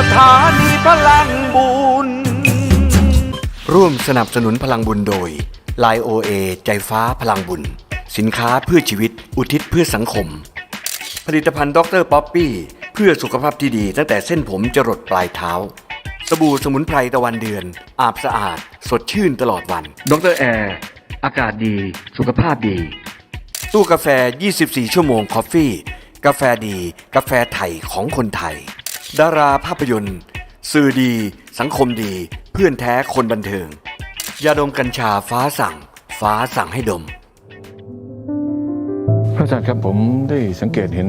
สถานีพลังบุญ ร่วมสนับสนุนพลังบุญโดย l ล o a ใจฟ้าพลังบุญ สินค้าเพื่อชีวิตอุทิศเพื่อสังคม ผลิตภัณฑ์ดรป๊อปปี้เพื่อสุขภาพที่ดีตั้งแต่เส้นผมจรดปลายเท้า สบู่สมุนไพรตะวันเดือน อาบสะอาด สดชื่นตลอดวัน ดรแอร์อากาศดี สุขภาพดี ตู้กาแฟ 24 ชั่วโมงคอฟฟี่ กาแฟดี กาแฟไทยของคนไทย ดาราภาพยนตร์ สื่อดี สังคมดี เพื่อนแท้คนบันเทิง ยาดมกัญชาฟ้าสั่ง ฟ้าสั่งให้ดม พระอาจารย์ครับผมได้สังเกตเห็น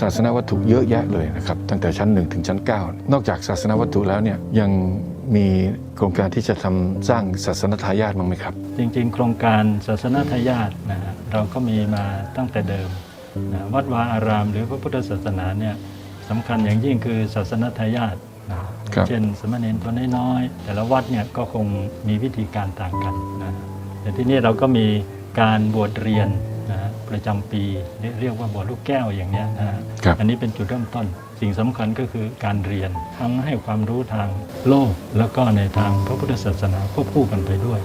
ศาสนวัตถุเยอะแยะเลยนะครับ ตั้งแต่ชั้น 1 ถึงชั้น 9 นอกจากศาสนวัตถุแล้วเนี่ยยังมีโครงการที่จะทำสร้างศาสนทายาทบ้างไหมครับ จริงๆ โครงการศาสนาทายาทนะฮะเราก็มีมาตั้งแต่เดิมนะวัดวาอารามหรือพระพุทธศาสนาเนี่ย สำคัญอย่างยิ่งคือศาสนาทายาทนะครับ เช่นสมณเณรตัวน้อยๆแต่ละวัดเนี่ยก็คงมีวิธีการต่างกันนะแต่ที่นี่เราก็มีการบวชเรียนนะฮะประจำปีเรียกว่าบวชลูกแก้วอย่างเนี้ยนะฮะครับ อันนี้เป็นจุดเริ่มต้น สิ่งสำคัญก็คือการเรียนทั้งให้ความรู้ทางโลก แล้วก็ในทางพระพุทธศาสนาควบคู่กันไปด้วย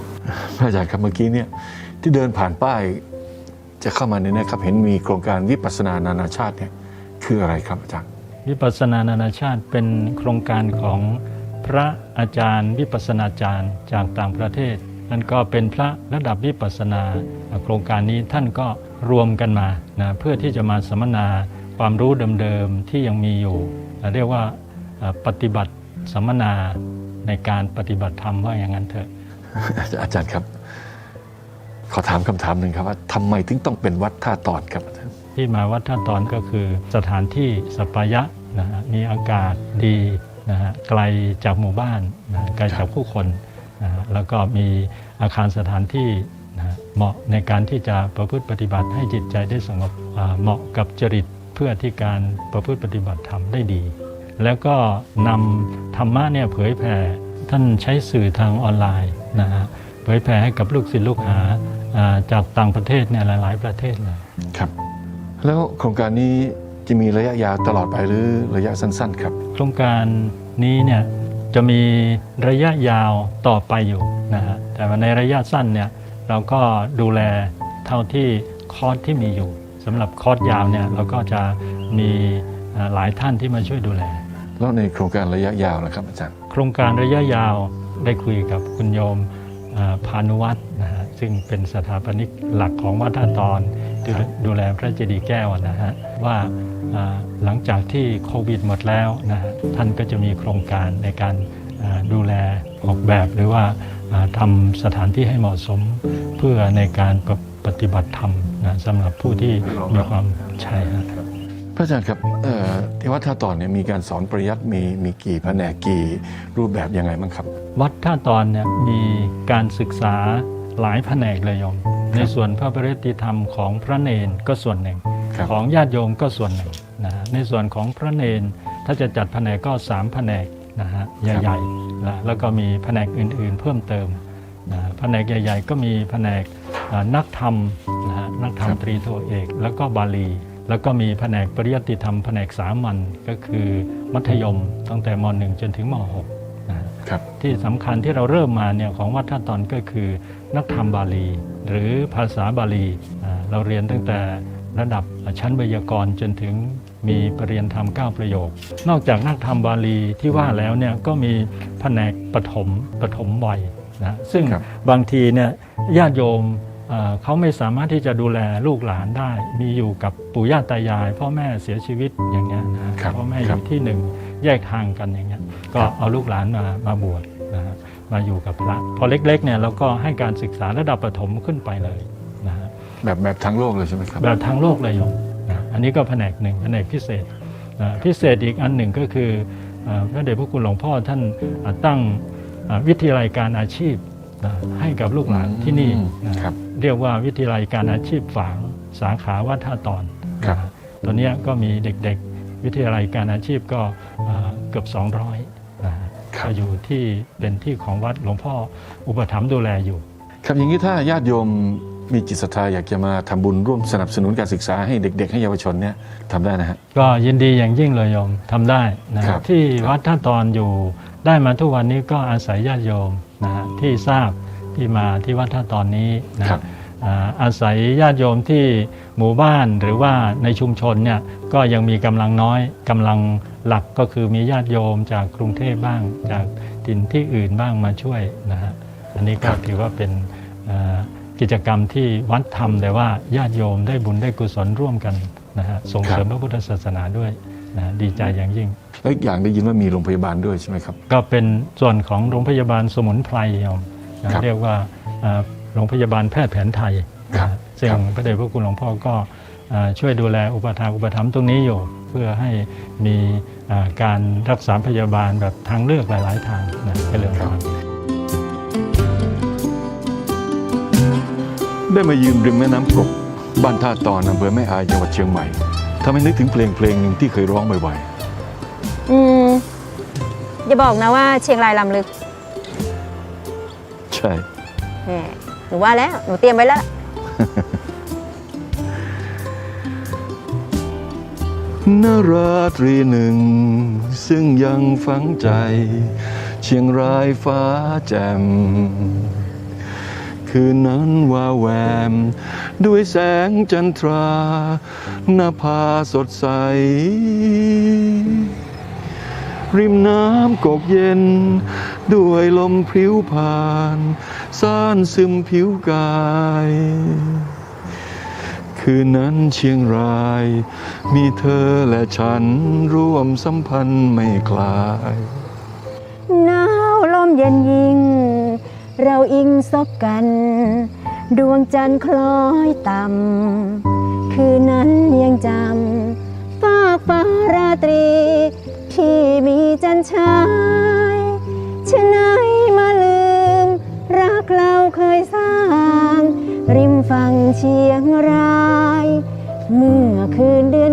พระอาจารย์ครับเมื่อกี้เนี่ยที่เดินผ่านป้ายจะเข้ามาในเนะครับ เห็นมีโครงการวิปัสสนานานาชาติเนี่ยคืออะไรครับอาจารย์ วิปัสสนานานาชาติเป็นโครงการของพระอาจารย์ วิปัสสนาจารย์จากต่างประเทศนั่นก็เป็นพระระดับวิปัสสนา โครงการนี้ท่านก็รวมกันมานะเพื่อที่จะมาสัมมนาความรู้เดิมๆที่ยังมีอยู่ เรียกว่าเอ่อปฏิบัติสัมมนาในการปฏิบัติธรรมว่าอย่างนั้นเถอะอาจารย์ครับ ขอถามคำถามหนึ่งครับว่าทำไมถึงต้องเป็นวัดท่าตอนครับอาจารย์ที่มาวัดท่าตอนก็คือสถานที่สปายะ นะฮะมีอากาศดีนะฮะไกลจากหมู่บ้านนะไกลจากผู้คนนะฮะแล้วก็มีอาคารสถานที่นะฮะเหมาะในการที่จะประพฤติปฏิบัติให้จิตใจได้สงบอ่าเหมาะกับจริตเพื่อที่การประพฤติปฏิบัติธรรมได้ดี แล้วก็นำธรรมะเนี่ยเผยแผ่ท่านใช้สื่อทางออนไลน์นะฮะเผยแผ่ให้กับลูกศิษย์ลูกหาอ่าจากต่างประเทศเนี่ยหลาย ๆ ประเทศเลยครับ แล้วโครงการนี้ จะมีระยะยาวตลอดไปหรือระยะสั้น ๆ ครับ โครงการนี้เนี่ยจะมีระยะยาวต่อไปอยู่นะฮะแต่ว่าในระยะสั้นเนี่ยเราก็ดูแลเท่าที่คอร์สที่มีอยู่สำหรับคอร์สยาวเนี่ยเราก็จะมีเอ่อหลายท่านที่มาช่วยดูแล แล้วในโครงการระยะยาวนะครับอาจารย์ โครงการระยะยาวได้คุยกับคุณโยมเอ่อพานุวัฒน์นะฮะซึ่งเป็นสถาปนิกหลักของวัดท่าตอน ดูดูแลพระเจดีย์แก้วนะฮะว่าเอ่อหลังจากที่โควิดหมดแล้วนะฮะท่านก็จะมีโครงการในการเอ่อดูแลออกแบบหรือว่าเอ่อทำสถานที่ให้เหมาะสมเพื่อในการปฏิปฏิบัติธรรมนะสำหรับผู้ที่มีความใช่ฮะพระอาจารย์ครับเอ่อที่วัดท่าตอนเนี่ยมีการสอนปริยัติมีมีกี่แผนกกี่รูปแบบยังไงบ้างครับ วัดท่าตอนเนี่ยมีการศึกษา หลายแผนกเลยโยม ในส่วนพระปริยติธรรมของพระเนนก็ส่วนหนึ่งครับของญาติโยมก็ส่วนหนึ่งนะฮะในส่วนของพระเนนถ้าจะจัดแผนกก็สามแผนกนะฮะใหญ่ๆนะแล้วก็มีแผนกอื่นๆ เพิ่มเติมนะฮะแผนกใหญ่ๆ ก็มีแผนกอ่านักธรรมนะฮะนักธรรมตรีโทเอก แล้วก็บาลี แล้วก็มีแผนกปริยัติธรรมแผนกสามัญก็คือมัธยมตั้งแต่ม .1 จนถึงม .6 นะฮะครับ ที่สำคัญที่เราเริ่มมาเนี่ยของวัดท่าตอนก็คือนักธรรมบาลี หรือภาษาบาลีอ่าเราเรียนตั้งแต่ระดับชั้นไวยากรณ์จนถึงมีปรริญญาธรรม 9 ประโยค นอกจากนักธรรมบาลีที่ว่าแล้วเนี่ยก็มีแผนกปฐมปฐมวัยนะซึ่งครับบางทีเนี่ยญาติโยมเอ่อเขาไม่สามารถที่จะดูแลลูกหลานได้ มีอยู่กับปู่ย่าตายาย พ่อแม่เสียชีวิตอย่างเงี้ยนะครับพ่อแม่อครัยู่บที่หนึ่งแยกทางกันอย่างเงี้ย ก็เอาลูกหลานมามาบวชนะฮะมาอยู่กับพระพอเล็กๆเนี่ยเราก็ให้การศึกษาระดับประถมขึ้นไปเลยนะฮะแบบแบบทั้งโลกเลยใช่ไหมครับ แบบทางโลกเลยโยมนะอันนี้ก็แผนกหนึ่งแผนกพิเศษนะพิเศษอีกอันหนึ่งก็คือเอ่อพระเดชพระคุณหลวงพ่อท่านอ่าตั้งอ่าวิทยาลัยการอาชีพนะให้กับลูกหลานที่นี่อืมนะครับเรียกว่าวิทยาลัยการอาชีพฝางสาขาวัดท่าตอนครับนะตัวเนี้ยก็มีเด็กๆ วิทยาลัยการอาชีพก็อ่าเกือบ 200นะฮะครับ ก็อยู่ที่เป็นที่ของวัดหลวงพ่ออุปถัมภ์ดูแลอยู่ ครับอย่างนี้ถ้าญาติโยมมีจิตศรัทธาอยากจะมาทำบุญร่วมสนับสนุนการศึกษาให้เด็ก ๆ ให้เยาวชนเนี่ยทำได้นะฮะก็ยินดีอย่างยิ่งเลยโยมทำได้นะครับที่วัดท่าตอนอยู่ได้มาทุกวันนี้ก็อาศัยญาติโยมนะฮะที่ทราบที่มาที่วัดท่าตอนนี้นะครับ อ่าอาศัยญาติโยมที่หมู่บ้านหรือว่าในชุมชนเนี่ยก็ยังมีกำลังน้อยกำลังหลักก็คือมีญาติโยมจากกรุงเทพบ้าง จากถิ่นที่อื่นบ้างมาช่วยนะฮะอันนี้ก็ถือว่าเป็นอ่ากิจกรรมที่วัดทำแต่ว่าญาติโยมได้บุญได้กุศลร่วมกันนะฮะส่งเสริมพระพุทธศาสนาด้วยนะฮะดีใจอย่างยิ่งแล้วอีกอย่างได้ยินว่ามีโรงพยาบาลด้วยใช่ไหมครับ ก็เป็นส่วนของโรงพยาบาลสมุนไพรโยมนะครับเรียกว่าอ่า โรงพยาบาลแพทย์แผนไทยครับนะซึ่งครับพระเดชพระคุณหลวงพ่อก็อ่าช่วยดูแลอุปถากอุปถัมภ์ตรงนี้อยู่ เพื่อให้มีอ่าการรักษาพยาบาลแบบทางเลือกหลาย ๆ ทางนะให้เรื่องราวได้มายืนริมแม่น้ำกกบ้านท่าตอนอำเภอแม่อายจังหวัดเชียงใหม่ทำให้นึกถึงเพลงเพลงหนึ่งที่เคยร้องบ่อยอืมอย่าบอกนะว่าเชียงรายลำลึกๆใช่แหนูว่าแล้ว หนูเตรียมไว้แล้ว นราตรีหนึ่ง ซึ่งยังฝังใจ เชียงรายฟ้าแจ่ม คืนนั้นว่าแวม ด้วยแสงจันทราหน้าผาสดใส ริมน้ำกกเย็น ด้วยลมพริ้วผ่านซ่านซึมผิวกาย คืนนั้นเชียงราย มีเธอและฉันร่วมสัมพันธ์ไม่คลายหนาวลมเย็นยิงเราอิงซบกัน ดวงจันทร์คล้อยต่ำคืนนั้นยังจำฟ้าฟ้าราตรี ที่มีจันชายฉะไหนมาลืม รักเราเคยสร้าง ริมฝั่งเชียงราย เมื่อคืนเดือน